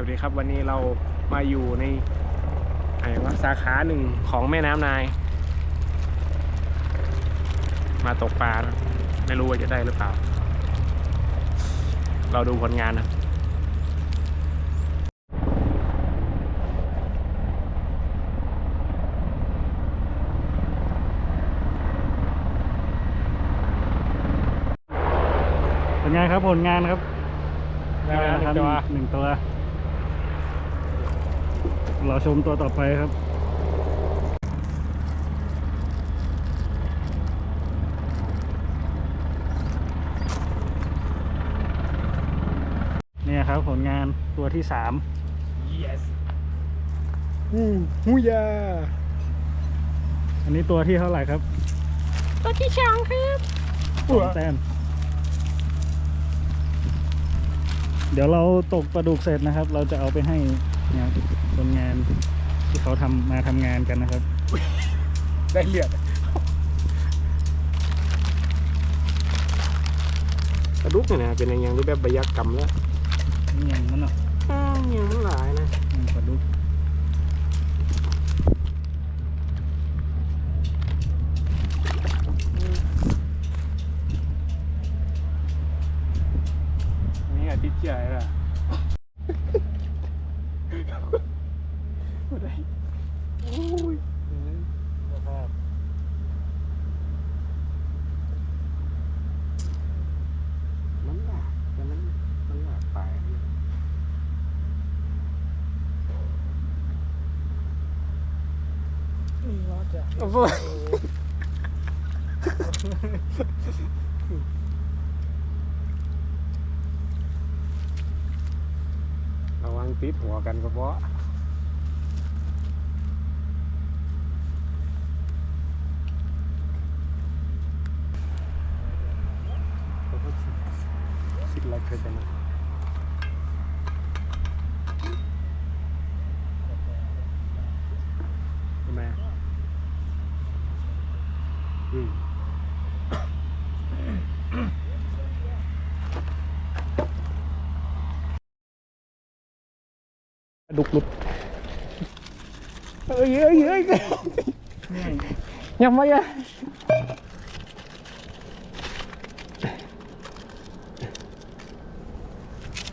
สวัสดีครับวันนี้เรามาอยู่ในไอ้ว่าสาขาหนึ่งของแม่น้ำนาย มาตกปลานะไม่รู้ว่าจะได้หรือเปล่า เราดูผลงานนะผลงานครับผลงานครับได้แล้วครับตัว หนึ่งตัว เราชมตัวต่อไปครับ เนี่ยครับผลงานตัวที่สาม yes ฮูฮูยา อันนี้ตัวที่เท่าไหร่ครับ ตัวที่สองครับสองแต้มเดี๋ยวเราตกปลาดุกเสร็จนะครับ เราจะเอาไปให้เนี่ยคนงานที่เขาทำมาทำงานกันนะครับ ได้เลือดกระดุกเนี่ยนะเป็นอย่างรูปแบบบรรยากรรมแล้ว นี่อย่างนั้นเนาะ อ้าวอย่างมันหลายนะ อืมปลาดุ ไม่ได้โอ้ยนะครับมันหลากแต่มันมันหลากไปเนี่ยนี่ว่าจะโอ้โหระวังติดหัวกันก็เพราะ คิดอะไรเคยจะนะใช่ไหมอืมดุกลุดเอ้ยเอ้ยเอ้ย นี่ ยังไม่อะ วันแค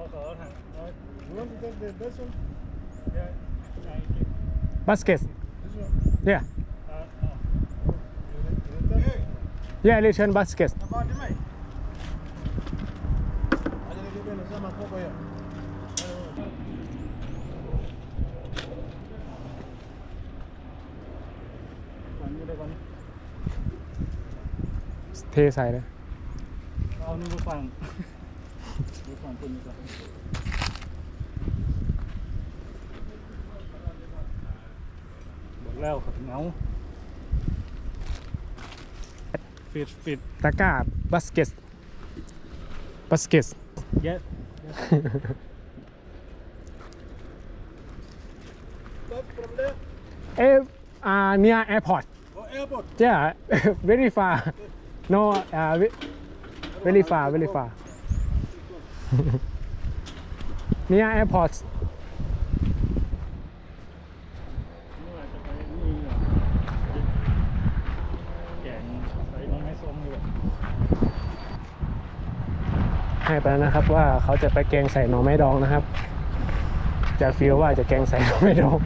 You want to take the, this one? บาสเกต This one? เนี่ย You need, you need that? เนี่ยเรียกเชิญ บาสเกต Apa dia mai? Ada lagi benda sama apa ya? ก่อนนี้ได้ก่อนเทใส่เลยเอานี่ไปฟังดูฟังคุณดีกว่าบอกแล้วครับเหงาฟิตฟิตตะกร้าบาสเกตบาสเกตเยอะ But from there? เอฟอ่า near airport Oh, airport. yeah very far no อ่า very far very far near airport นี่ว่าจะไปนี่เหรอแกงใส่น้องให้ดีกว่าให้ไปแล้วนะครับว่าเขาจะไปแกงใส่หน่อไม้ดองนะครับ จะฟีลว่าจะแกงใส่หน่อไม้ดอง